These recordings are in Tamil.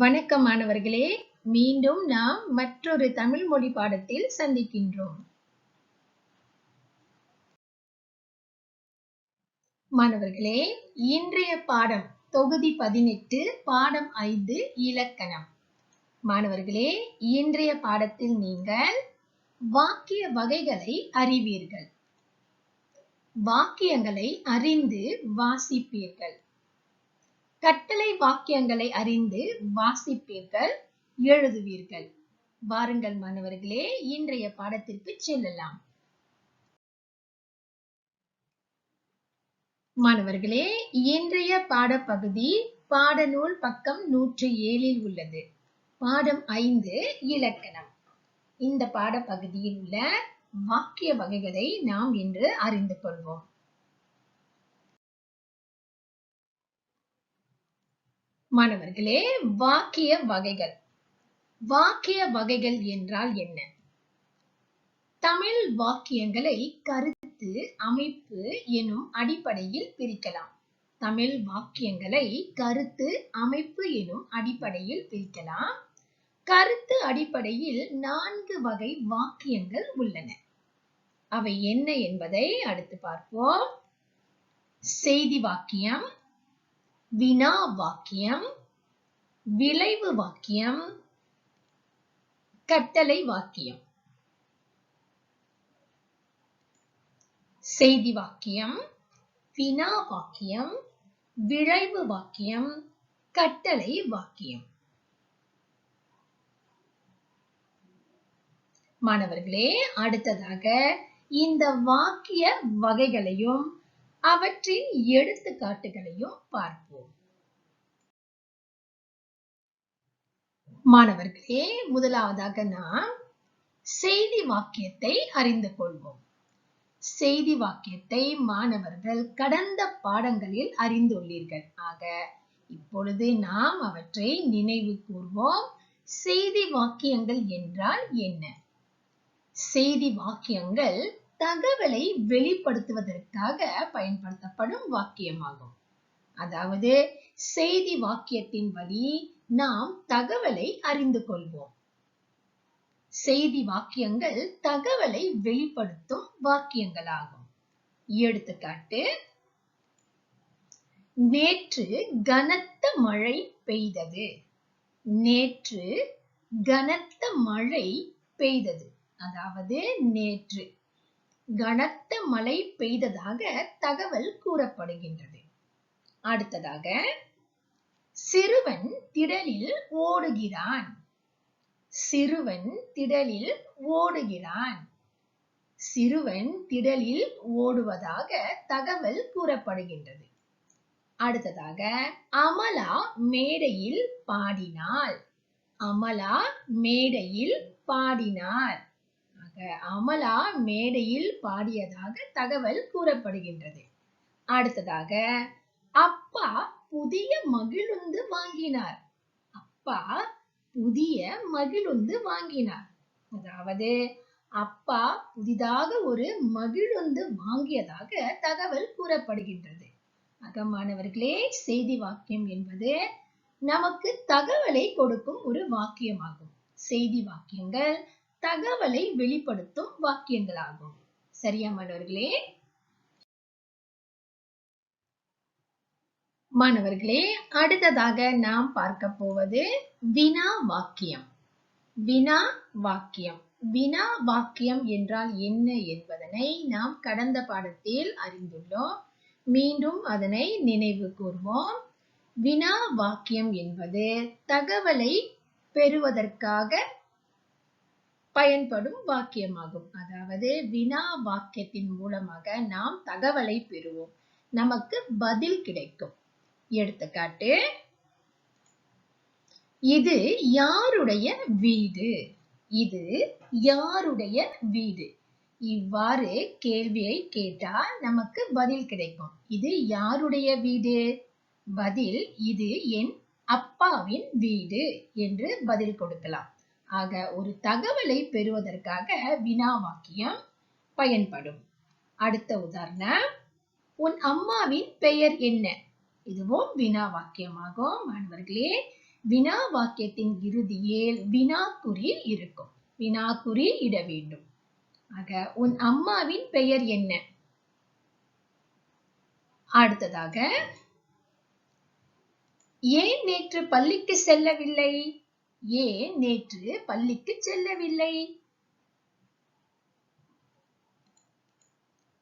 வணக்கம் மாணவர்களே. மீண்டும் நாம் மற்றொரு தமிழ் மொழி பாடத்தில் சந்திக்கின்றோம். மாணவர்களே இன்றைய பாடம் தொகுதி பதினெட்டு பாடம் ஐந்து இலக்கணம். மாணவர்களே இன்றைய பாடத்தில் நீங்கள் வாக்கிய வகைகளை அறிவீர்கள். வாக்கியங்களை அறிந்து வாசிப்பீர்கள். கட்டளை வாக்கியங்களை அறிந்து வாசிப்பீர்கள் எழுதுவீர்கள். வாருங்கள் மாணவர்களே இன்றைய பாடத்திற்கு செல்லலாம். மாணவர்களே இன்றைய பாடப்பகுதி பாடநூல் பக்கம் நூற்றி ஏழில் உள்ளது. பாடம் ஐந்து இலக்கணம். இந்த பாடப்பகுதியில் உள்ள வாக்கிய வகைகளை நாம் இன்று அறிந்து கொள்வோம். மாணவர்களே வாக்கிய வகைகள். வாக்கிய வகைகள் என்றால் என்ன? தமிழ் வாக்கியங்களை கருத்து அமைப்பு எனும் அடிப்படையில் பிரிக்கலாம். தமிழ் வாக்கியங்களை கருத்து அமைப்பு எனும் அடிப்படையில் பிரிக்கலாம். கருத்து அடிப்படையில் நான்கு வகை வாக்கியங்கள் உள்ளன. அவை என்ன என்பதை அடுத்து பார்ப்போம். செய்தி வாக்கியம் வினா வாக்கியம் விளைவு வாக்கியம் கட்டளை வாக்கியம். செய்தி வாக்கியம் வினா வாக்கியம் விளைவு வாக்கியம் கட்டளை வாக்கியம். மாணவர்களே அடுத்ததாக இந்த வாக்கிய வகைகளையும் அவற்றின் எடுத்துக்காட்டுகளையும் பார்ப்போம். மாணவர்களே முதலாவதாக நாம் செய்தி வாக்கியத்தை அறிந்து கொள்வோம். செய்தி வாக்கியத்தை மாணவர்கள் கடந்த பாடங்களில் அறிந்துள்ளீர்கள். ஆக இப்பொழுது நாம் அவற்றை நினைவு கூர்வோம். செய்தி வாக்கியங்கள் என்றால் என்ன? செய்தி வாக்கியங்கள் தகவலை வெளிப்படுத்துவதற்காக பயன்படுத்தப்படும் வாக்கியமாகும். அதாவது செய்தி வாக்கியத்தின் வழி நாம் தகவலை அறிந்து கொள்வோம். செய்தி வாக்கியங்கள் தகவலை வெளிப்படுத்தும் வாக்கியங்களாகும். எடுத்துக்காட்டு நேற்று கனத்த மழை பெய்தது. நேற்று கனத்த மழை பெய்தது. அதாவது நேற்று. கனத்த மழை பெய்ததாக தகவல் கூறப்படுகின்றது. அடுத்ததாக சிறுவன் திடலில் ஓடுகிறான். சிறுவன் திடலில் ஓடுகிறான். சிறுவன் திடலில் ஓடுவதாக தகவல் கூறப்படுகின்றது. அடுத்ததாக அமலா மேடையில் பாடினாள். அமலா மேடையில் பாடினார் அமலா மேடையில் பாடியதாக தகவல் கூறப்படுகின்றது. அடுத்ததாக அப்பா புதிய மகிழுந்து வாங்கினார். அப்பா புதிய மகிழுந்து வாங்கினார். அதாவது அப்பா புதிதாக ஒரு மகிழுந்து வாங்கியதாக தகவல் கூறப்படுகின்றது. ஆக மாணவர்களே செய்தி வாக்கியம் என்பது நமக்கு தகவலை கொடுக்கும் ஒரு வாக்கியமாகும். செய்தி வாக்கியங்கள் தகவலை வெளிப்படுத்தும் வாக்கியங்களாகும். சரியா மாணவர்களே? மாணவர்களே அடுத்ததாக நாம் பார்க்க போவது வினா வாக்கியம். வினா வாக்கியம். வினா வாக்கியம் என்றால் என்ன என்பதனை நாம் கடந்த பாடத்தில் அறிந்துள்ளோம். மீண்டும் அதனை நினைவு கூர்வோம். வினா வாக்கியம் என்பது தகவலை பெறுவதற்காக பயன்படும் வாக்கியமாகும். அதாவது வினா வாக்கியத்தின் மூலமாக நாம் தகவலை பெறுவோம். நமக்கு பதில் கிடைக்கும். எடுத்துக்காட்டு இது யாருடைய வீடு? இது யாருடைய வீடு? இவ்வாறு கேள்வியை கேட்டால் நமக்கு பதில் கிடைக்கும். இது யாருடைய வீடு? பதில் இது என் அப்பாவின் வீடு என்று பதில் கொடுக்கலாம். ஆக ஒரு தகவலை பெறுவதற்காக வினா வாக்கியம் பயன்படும். அடுத்த உதாரணம் உன் அம்மாவின் பெயர் என்ன? இதுவும் வினா வாக்கியமாகும் மாணவர்களே வினா வாக்கியத்தின் இறுதியில் வினாக்குறி இருக்கும். வினாக்குறி இட வேண்டும். ஆக உன் அம்மாவின் பெயர் என்ன? அடுத்ததாக ஏன் நேற்று பள்ளிக்கு செல்லவில்லை? ஏன் நேற்று பள்ளிக்கு செல்லவில்லை?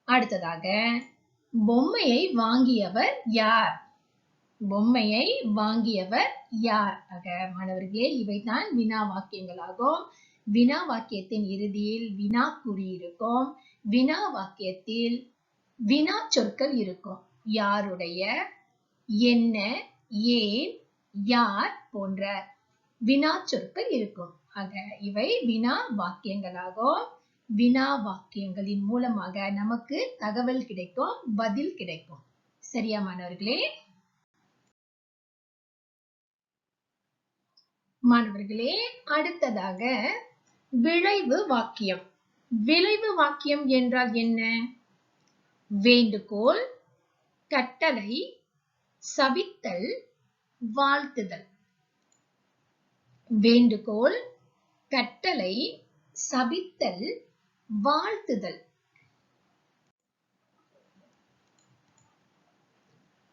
அடுத்ததாக பொம்மையை வாங்கியவர் யார்? பொம்மையை வாங்கியவர் யார்? ஆக மாணவர்களே இவைதான் வினா வாக்கியங்களாகும். வினா வாக்கியத்தின் இறுதியில் வினா குறி இருக்கும். வினா வாக்கியத்தில் வினா சொற்கள் இருக்கும். யாருடைய? என்ன? ஏன்? யார்? போன்ற வினா சொற்கள் இருக்கும். ஆக இவை வினா வாக்கியங்களாகும். வினா வாக்கியங்களின் மூலமாக நமக்கு தகவல் கிடைக்கும் பதில் கிடைக்கும். சரியா மாணவர்களே? மாணவர்களே அடுத்ததாக விளைவு வாக்கியம். விளைவு வாக்கியம் என்றால் என்ன? வேண்டுகோள் கட்டளை சபித்தல் வாழ்த்துதல். வேண்டுகோள் கட்டளை சபித்தல் வாழ்த்துதல்.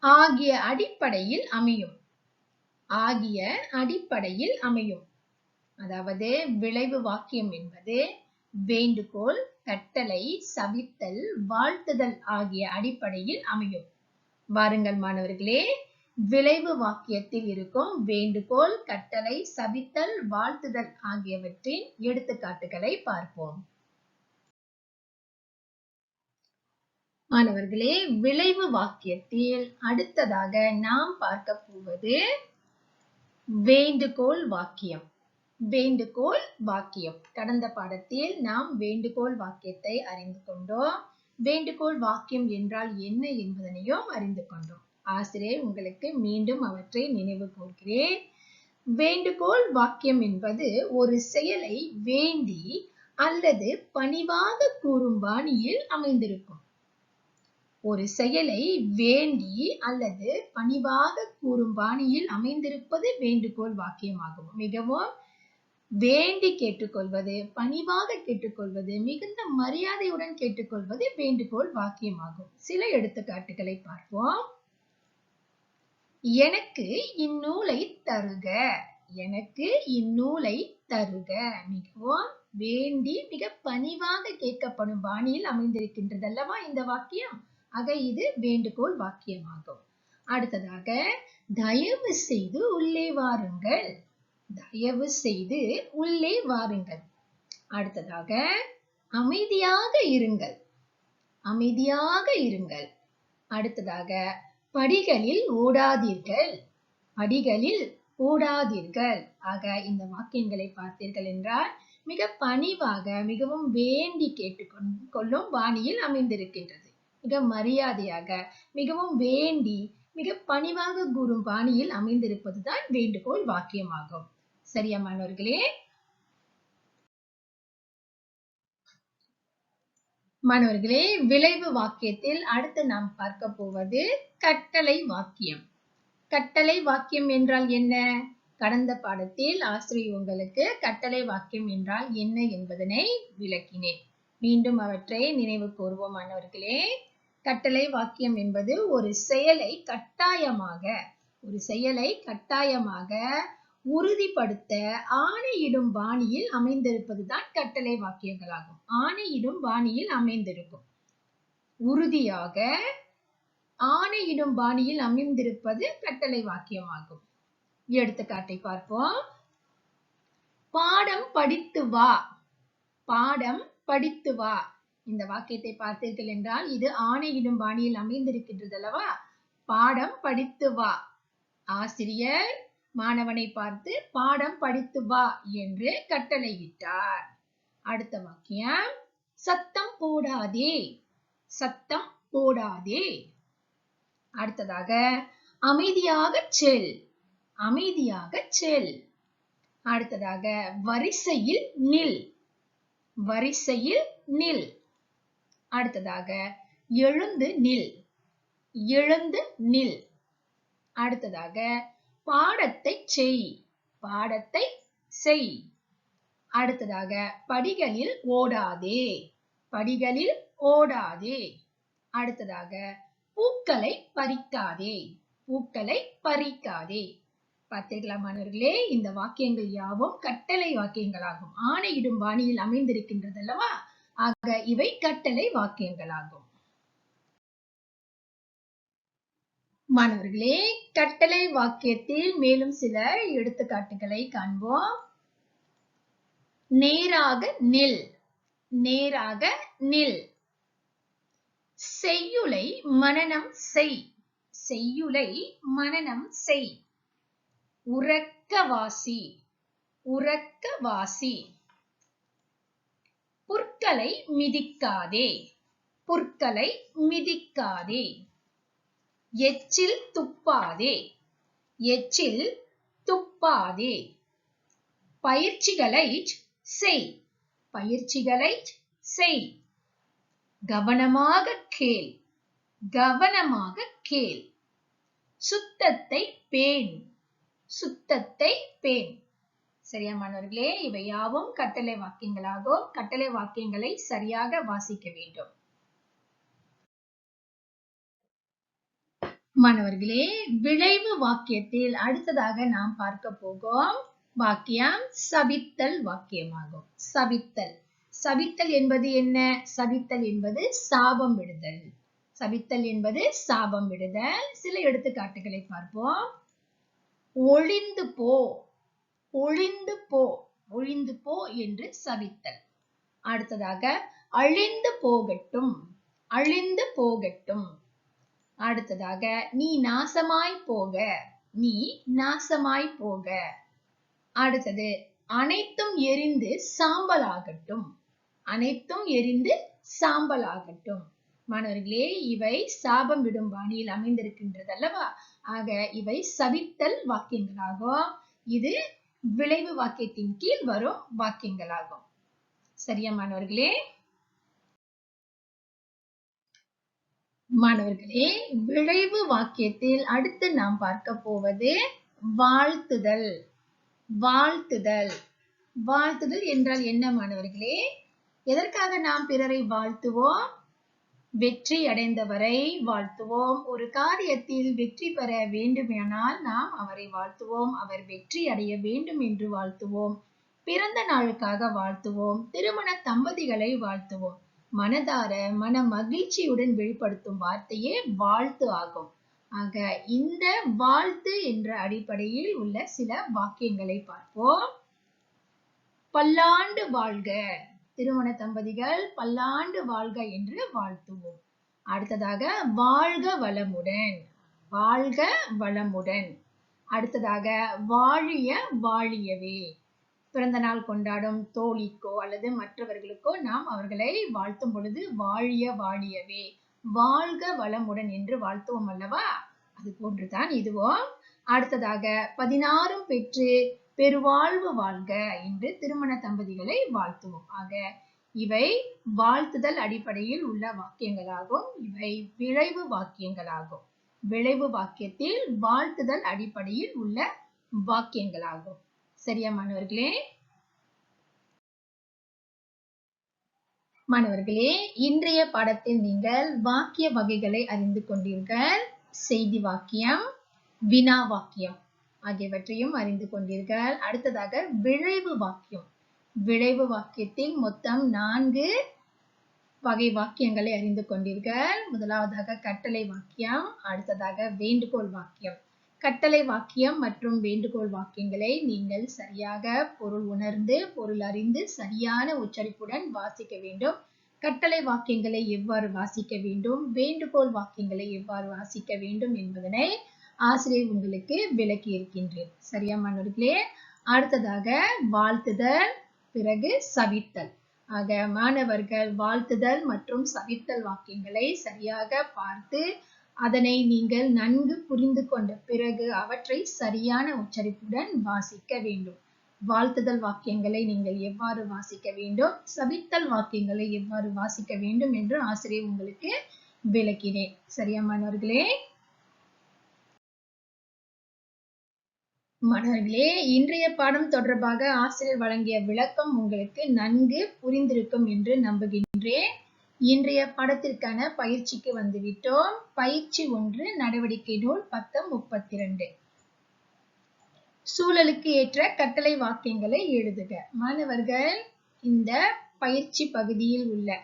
ஆகிய அடிப்படையில் அமையும். ஆகிய அடிப்படையில் அமையும். அதாவது விளைவு வாக்கியம் என்பது வேண்டுகோள் கட்டளை சபித்தல் வாழ்த்துதல் ஆகிய அடிப்படையில் அமையும். வாருங்கள் மாணவர்களே விளைவு வாக்கியத்தில் இருக்கும் வேண்டுகோள் கட்டளை சபித்தல் வாழ்த்துதல் ஆகியவற்றின் எடுத்துக்காட்டுகளை பார்ப்போம். மாணவர்களே விளைவு வாக்கியத்தில் அடுத்ததாக நாம் பார்க்க போவது வேண்டுகோள் வாக்கியம். வேண்டுகோள் வாக்கியம். கடந்த பாடத்தில் நாம் வேண்டுகோள் வாக்கியத்தை அறிந்து கொண்டோம். வேண்டுகோள் வாக்கியம் என்றால் என்ன என்பதனையும் அறிந்து கொண்டோம். ஆசிரியர் உங்களுக்கு மீண்டும் அவற்றை நினைவு கூர்கிறேன். வேண்டுகோள் வாக்கியம் என்பது ஒரு செயலை வேண்டி அல்லது பணிவாக கூறும் பாணியில் அமைந்திருக்கும். ஒரு செயலை வேண்டி அல்லது பணிவாக கூறும் பாணியில் அமைந்திருப்பது வேண்டுகோள் வாக்கியமாகும். மிகவும் வேண்டி கேட்டுக்கொள்வது பணிவாக கேட்டுக்கொள்வது மிகுந்த மரியாதையுடன் கேட்டுக்கொள்வது வேண்டுகோள் வாக்கியமாகும். சில எடுத்துக்காட்டுகளை பார்ப்போம். எனக்கு இந்நூலை தருக. எனக்கு இந்நூலை தருக. மிகவும் வேண்டி மிக பணிவாக கேட்கப்படும் பாணியில் அமைந்திருக்கின்றது அல்லவா இந்த வாக்கியம்? ஆக இது வேண்டுகோள் வாக்கியமாகும். அடுத்ததாக தயவு செய்து உள்ளே வாருங்கள். தயவு செய்து உள்ளே வாருங்கள். அடுத்ததாக அமைதியாக இருங்கள். அமைதியாக இருங்கள். அடுத்ததாக படிகளில் ஓடாதீர்கள். படிகளில் ஓடாதீர்கள். ஆக இந்த வாக்கியங்களை பார்த்தீர்கள் என்றால் மிக பணிவாக மிகவும் வேண்டி கேட்டுக்கொள்ளும் பாணியில் அமைந்திருக்கின்றது. மிக மரியாதையாக மிகவும் வேண்டி மிக பணிவாக கூறும் பாணியில் அமைந்திருப்பதுதான் வேண்டுகோள் வாக்கியமாகும். சரியா மாணவர்களே? மாணவர்களே விளைவு வாக்கியத்தில் அடுத்து நாம் பார்க்க போவது கட்டளை வாக்கியம். கட்டளை வாக்கியம் என்றால் என்ன? கடந்த பாடத்தில் ஆசிரியர் உங்களுக்கு கட்டளை வாக்கியம் என்றால் என்ன என்பதனை விளக்கினேன். மீண்டும் அவற்றை நினைவு கூறுவோம் மாணவர்களே. கட்டளை வாக்கியம் என்பது ஒரு செயலை கட்டாயமாக ஒரு செயலை கட்டாயமாக உறுதிப்படுத்த ஆணையிடும் பாணியில் அமைந்திருப்பதுதான் கட்டளை வாக்கியங்களாகும். ஆணையிடும் பாணியில் அமைந்திருக்கும். உறுதியாக ஆணையிடும் பாணியில் அமைந்திருப்பது கட்டளை வாக்கியமாகும். எடுத்துக்காட்டை பார்ப்போம். பாடம் படித்து வா. பாடம் படித்து வா. இந்த வாக்கியத்தை பார்த்தீர்கள் என்றால் இது ஆணையிடும் பாணியில் அமைந்திருக்கின்றது அல்லவா? பாடம் படித்து வா. ஆசிரியர் மாணவனை பார்த்து பாடம் படித்து வா என்று கட்டளையிட்டார். அடுத்த வாக்கியம் சத்தம் போடாதே சத்தம் போடாதே. அடுத்ததாக அமைதியாக செல் அமைதியாக செல். அடுத்ததாக வரிசையில் நில் வரிசையில் நில். அடுத்ததாக எழுந்து நில் எழுந்து நில். அடுத்ததாக பாடத்தை செய். பாடத்தை செய். அடுத்ததாக படிகளில் ஓடாதே. படிகளில் ஓடாதே. அடுத்ததாக பூக்களை பறிக்காதே. பூக்களை பறிக்காதே. பார்த்தீர்களா மாணவர்களே இந்த வாக்கியங்கள் யாவும் கட்டளை வாக்கியங்களாகும். ஆணையிடும் பாணியில் அமைந்திருக்கின்றது அல்லவா ஆக இவை கட்டளை வாக்கியங்களாகும். மாணவர்களே கட்டளை வாக்கியத்தில் மேலும் சில எடுத்துக்காட்டுகளை காண்போம். நேராக நில். நேராக நில். செய்யுளை மனனம் செய். செய்யுளை மனனம் செய். உறக்க வாசி உறக்க வாசி புற்களை மிதிக்காதே. புற்களை மிதிக்காதே. எச்சில் துப்பாதே. எச்சில் துப்பாதே. பயிற்சிகளை செய். பயிற்சிகளை செய். கவனமாக கேள். கவனமாக கேள். சுத்தத்தை பேண். சுத்தத்தை பேண். சரியா மாணவர்களே? இவை யாவும் கட்டளை வாக்கியங்களாகும் கட்டளை வாக்கியங்களை சரியாக வாசிக்க வேண்டும். மாணவர்களே விளைவு வாக்கியத்தில் அடுத்ததாக நாம் பார்க்க போகும் வாக்கியம் சபித்தல் வாக்கியமாகும். சபித்தல் சபித்தல் என்பது என்ன? சபித்தல் என்பது சாபம் விடுதல். சபித்தல் என்பது சாபம் விடுதல். சில எடுத்துக்காட்டுகளை பார்ப்போம். ஒளிந்து போ. ஒளிந்து போ. ஒழிந்து போ என்று சபித்தல் அடுத்ததாக அழிந்து போகட்டும். அழிந்து போகட்டும். அடுத்ததாக நீ நாசமாய் போக நீ நாசமாய் போக. அடுத்தது அனைத்தும் எரிந்து சாம்பலாகட்டும். அனைத்தும் எரிந்து சாம்பலாகட்டும். மாணவர்களே இவை சாபம் விடும் பாணியில் அமைந்திருக்கின்றது அல்லவா ஆக இவை சபித்தல் வாக்கியங்களாகும். இது விளைவு வாக்கியத்தின் கீழ் வரும் வாக்கியங்களாகும். சரியா மாணவர்களே? மாணவர்களே விளைவு வாக்கியத்தில் அடுத்து நாம் பார்க்க போவது வாழ்த்துதல். வாழ்த்துதல். வாழ்த்துதல் என்றால் என்ன மாணவர்களே? எதற்காக நாம் பிறரை வாழ்த்துவோம்? வெற்றி அடைந்தவரை வாழ்த்துவோம். ஒரு காரியத்தில் வெற்றி பெற வேண்டுமானால் நாம் அவரை வாழ்த்துவோம். அவர் வெற்றி அடைய வேண்டும் என்று வாழ்த்துவோம். பிறந்த நாளுக்காக வாழ்த்துவோம். திருமண தம்பதிகளை வாழ்த்துவோம். மனதார மன மகிழ்ச்சியுடன் வெளிப்படுத்தும் வார்த்தையே வாழ்த்து ஆகும். ஆக இந்த வாழ்த்து என்ற அடிப்படையில் உள்ள சில வாக்கியங்களை பார்ப்போம். பல்லாண்டு வாழ்க. திருமண தம்பதிகள் பல்லாண்டு வாழ்க என்று வாழ்த்துவோம். அடுத்ததாக வாழ்க வளமுடன். வாழ்க வளமுடன். அடுத்ததாக வாழிய வாழியவே. பிறந்த நாள் கொண்டாடும் தோழிக்கோ அல்லது மற்றவர்களுக்கோ நாம் அவர்களை வாழ்த்தும் பொழுது வாழிய வாழியவே. வாழ்க வளமுடன் என்று வாழ்த்துவோம் அல்லவா? அது போன்றுதான் இதுவும். அடுத்ததாக பதினாறும் பெற்று பெருவாழ்வு வாழ்க என்று திருமண தம்பதிகளை வாழ்த்துவோம். ஆக இவை வாழ்த்துதல் அடிப்படையில் உள்ள வாக்கியங்களாகும். இவை விளைவு வாக்கியங்களாகும். விளைவு வாக்கியத்தில் வாழ்த்துதல் அடிப்படையில் உள்ள வாக்கியங்களாகும். சரியா மாணவர்களே? மாணவர்களே இன்றைய பாடத்தில் நீங்கள் வாக்கிய வகைகளை அறிந்து கொண்டீர்கள். செய்தி வாக்கியம் வினா வாக்கியம் ஆகியவற்றையும் அறிந்து கொண்டீர்கள். அடுத்ததாக விளைவு வாக்கியம். விளைவு வாக்கியத்தில் மொத்தம் நான்கு வகை வாக்கியங்களை அறிந்து கொண்டீர்கள். முதலாவதாக கட்டளை வாக்கியம் அடுத்ததாக வேண்டுகோள் வாக்கியம். கட்டளை வாக்கியம் மற்றும் வேண்டுகோள் வாக்கியங்களை நீங்கள் சரியாக பொருள் உணர்ந்து பொருள் அறிந்து சரியான உச்சரிப்புடன் வாசிக்க வேண்டும். கட்டளை வாக்கியங்களை எவ்வாறு வாசிக்க வேண்டும்? வேண்டுகோள் வாக்கியங்களை எவ்வாறு வாசிக்க வேண்டும் என்பதனை ஆசிரியர் உங்களுக்கு விளக்கி இருக்கின்றேன். சரியா மாணவர்களே? அடுத்ததாக வாழ்த்துதல் பிறகு சவித்தல். ஆக மாணவர்கள் வாழ்த்துதல் மற்றும் சவித்தல் வாக்கியங்களை சரியாக பார்த்து அதனை நீங்கள் நன்கு புரிந்து கொண்ட பிறகு அவற்றை சரியான உச்சரிப்புடன் வாசிக்க வேண்டும். வாழ்த்துதல் வாக்கியங்களை நீங்கள் எவ்வாறு வாசிக்க வேண்டும்? சபித்தல் வாக்கியங்களை எவ்வாறு வாசிக்க வேண்டும் என்று ஆசிரியர் உங்களுக்கு விளக்கினேன். சரியா மாணவர்களே? மாணவர்களே இன்றைய பாடம் தொடர்பாக ஆசிரியர் வழங்கிய விளக்கம் உங்களுக்கு நன்கு புரிந்திருக்கும் என்று நம்புகின்றேன். இன்றைய பாடத்திற்கான பயிற்சிக்கு வந்துவிட்டோம். பயிற்சி ஒன்று நடவடிக்கை நூல் பத்தம் முப்பத்தி ரெண்டு சூழலுக்கு ஏற்ற கட்டளை வாக்கியங்களை எழுதுக. மாணவர்கள் இந்த பயிற்சி பகுதியில் உள்ள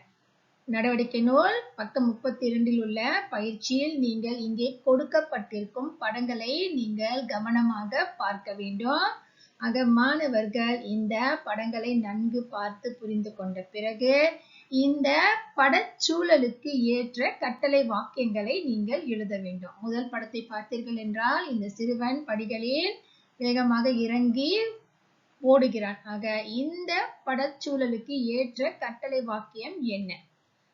நடவடிக்கை நூல் பக்கம் முப்பத்தி இரண்டில் உள்ள பயிற்சியில் நீங்கள் இங்கே கொடுக்கப்பட்டிருக்கும் படங்களை நீங்கள் கவனமாக பார்க்க வேண்டும். ஆக மாணவர்கள் இந்த படங்களை நன்கு பார்த்து புரிந்து கொண்ட பிறகு இந்த படச்சூழலுக்கு ஏற்ற கட்டளை வாக்கியங்களை நீங்கள் எழுத வேண்டும். முதல் படத்தை பார்த்தீர்கள் என்றால் இந்த சிறுவன் படிகளில் வேகமாக இறங்கி ஓடுகிறான். ஆக இந்த படச்சூழலுக்கு ஏற்ற கட்டளை வாக்கியம் என்ன?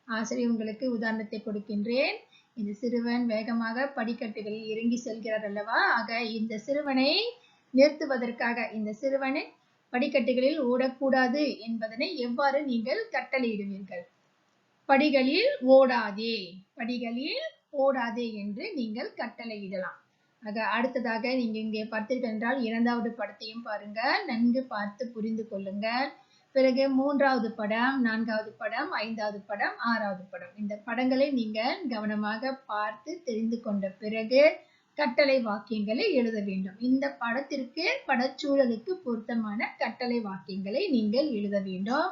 ஆசிரியர் உங்களுக்கு உதாரணத்தை கொடுக்கின்றேன். இந்த சிறுவன் வேகமாக படிக்கட்டுகளில் இறங்கி செல்கிறார் அல்லவா? ஆக இந்த சிறுவனை நிறுத்துவதற்காக இந்த சிறுவனை படிக்கட்டுகளில் ஓடக்கூடாது என்பதனை எவ்வாறு நீங்கள் கட்டளையிடுவீர்கள் படிகளில் ஓடாதே படிகளில் ஓடாதே என்று நீங்கள் கட்டளையிடலாம் ஆக அடுத்ததாக நீங்க இங்கே பார்த்தீர்கள் என்றால் இரண்டாவது படத்தையும் பாருங்க. நன்கு பார்த்து புரிந்து கொள்ளுங்கள். பிறகு மூன்றாவது படம் நான்காவது படம் ஐந்தாவது படம் ஆறாவது படம். இந்த படங்களை நீங்கள் கவனமாக பார்த்து தெரிந்து கொண்ட பிறகு கட்டளை வாக்கியங்களை எழுத வேண்டும். இந்த படத்திற்கு படச்சூழலுக்கு பொருத்தமான கட்டளை வாக்கியங்களை நீங்கள் எழுத வேண்டும்.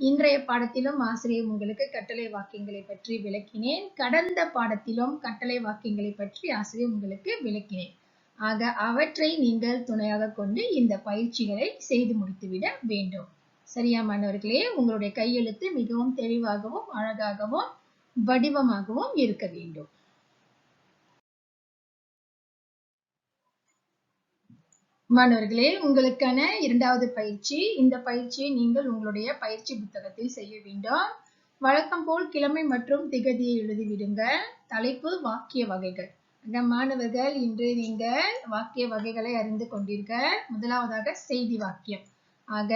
இன்றைய பாடத்திலும் ஆசிரியர் உங்களுக்கு கட்டளை வாக்கியங்களை பற்றி விளக்கினேன். கடந்த பாடத்திலும் கட்டளை வாக்கியங்களை பற்றி ஆசிரியர் உங்களுக்கு விளக்கினேன். ஆக அவற்றை நீங்கள் துணையாக கொண்டு இந்த பயிற்சிகளை செய்து முடித்துவிட வேண்டும். சரியா மாணவர்களே உங்களுடைய கையெழுத்து மிகவும் தெளிவாகவும் அழகாகவும் வடிவமாகவும் இருக்க வேண்டும். மாணவர்களே உங்களுக்கான இரண்டாவது பயிற்சி. இந்த பயிற்சியை நீங்கள் உங்களுடைய பயிற்சி புத்தகத்தில் செய்ய வேண்டும். வழக்கம் போல் கிழமை மற்றும் திகதியை எழுதிவிடுங்க. தலைப்பு வாக்கிய வகைகள். அந்த மாணவர்கள் இன்று நீங்கள் வாக்கிய வகைகளை அறிந்து கொண்டிருக்க முதலாவதாக செய்தி வாக்கியம். ஆக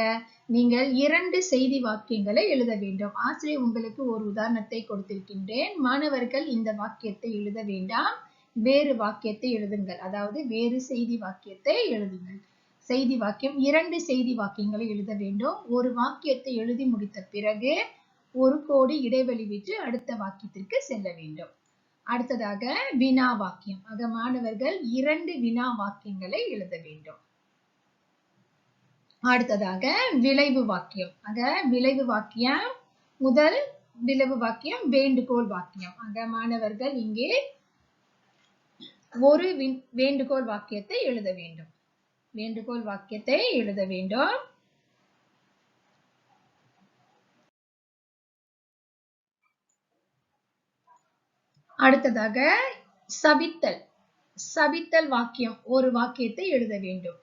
நீங்கள் இரண்டு செய்தி வாக்கியங்களை எழுத வேண்டும். ஆசிரியர் உங்களுக்கு ஒரு உதாரணத்தை கொடுத்திருக்கின்றேன். மாணவர்கள் இந்த வாக்கியத்தை எழுத வேண்டாம். வேறு வாக்கியத்தை எழுதுங்கள். அதாவது வேறு செய்தி வாக்கியத்தை எழுதுங்கள். செய்தி வாக்கியம் இரண்டு செய்தி வாக்கியங்களை எழுத வேண்டும். ஒரு வாக்கியத்தை எழுதி முடித்த பிறகு ஒரு கோடி இடைவெளி விட்டு அடுத்த வாக்கியத்திற்கு செல்ல வேண்டும். அடுத்ததாக வினா வாக்கியம். ஆக மாணவர்கள் இரண்டு வினா வாக்கியங்களை எழுத வேண்டும். அடுத்ததாக விளைவு வாக்கியம். ஆக விளைவு வாக்கியம் முதல் விளைவு வாக்கியம் வேண்டுகோள் வாக்கியம். ஆக மாணவர்கள் இங்கே ஒரு வேண்டுகோள் வாக்கியத்தை எழுத வேண்டும். வேண்டுகோள் வாக்கியத்தை எழுத வேண்டும். அடுத்ததாக சபித்தல். சபித்தல் வாக்கியம் ஒரு வாக்கியத்தை எழுத வேண்டும்.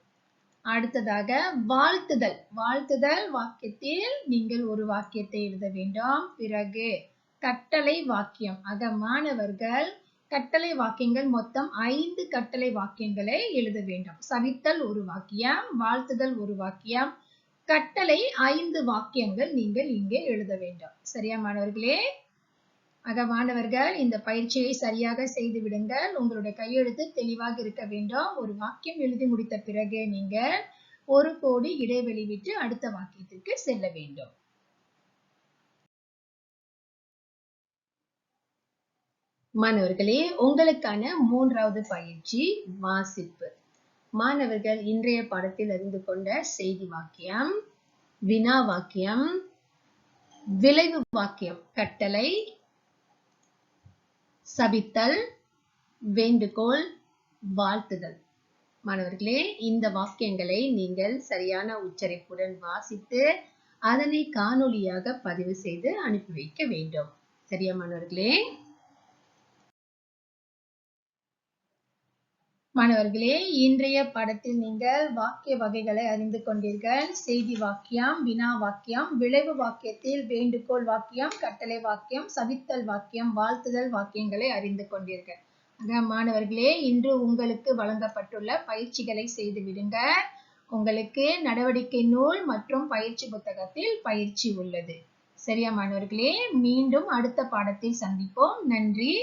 அடுத்ததாக வாழ்த்துதல். வாழ்த்துதல் வாக்கியத்தில் நீங்கள் ஒரு வாக்கியத்தை எழுத வேண்டும். பிறகு கட்டளை வாக்கியம். ஆக மாணவர்கள் கட்டளை வாக்கியங்கள் மொத்தம் ஐந்து கட்டளை வாக்கியங்களை எழுத வேண்டும். சவித்தல் ஒரு வாக்கியம் வாழ்த்துதல் ஒரு வாக்கியம். கட்டளை ஐந்து வாக்கியங்கள் நீங்கள் இங்கே எழுத வேண்டும். சரியா மாணவர்களே? ஆக மாணவர்கள் இந்த பயிற்சியை சரியாக செய்து விடுங்கள். உங்களுடைய கையெழுத்து தெளிவாக இருக்க வேண்டும். ஒரு வாக்கியம் எழுதி முடித்த பிறகு நீங்கள் ஒரு கோடி இடைவெளி விட்டு அடுத்த வாக்கியத்திற்கு செல்ல வேண்டும். மாணவர்களே உங்களுக்கான மூன்றாவது பயிற்சி வாசிப்பு. மாணவர்கள் இன்றைய பாடத்தில் அறிந்து கொண்ட செய்தி வாக்கியம் வினா வாக்கியம் விளைவு வாக்கியம் கட்டளை சபித்தல் வேண்டுகோள் வாழ்த்துதல். மாணவர்களே இந்த வாக்கியங்களை நீங்கள் சரியான உச்சரிப்புடன் வாசித்து அதனை காணொலியாக பதிவு செய்து அனுப்பி வைக்க வேண்டும். சரியா மாணவர்களே? மாணவர்களே இன்றைய பாடத்தில் நீங்கள் வாக்கிய வகைகளை அறிந்து கொண்டீர்கள். செய்தி வாக்கியம் வினா வாக்கியம் விளைவு வாக்கியத்தில் வேண்டுகோள் வாக்கியம் கட்டளை வாக்கியம் சவித்தல் வாக்கியம் வாழ்த்துதல் வாக்கியங்களை அறிந்து கொண்டீர்கள். ஆக மாணவர்களே இன்று உங்களுக்கு வழங்கப்பட்டுள்ள பயிற்சிகளை செய்து விடுங்க உங்களுக்கு நடவடிக்கை நூல் மற்றும் பயிற்சி புத்தகத்தில் பயிற்சி உள்ளது. சரியா மாணவர்களே? மீண்டும் அடுத்த பாடத்தில் சந்திப்போம். நன்றி.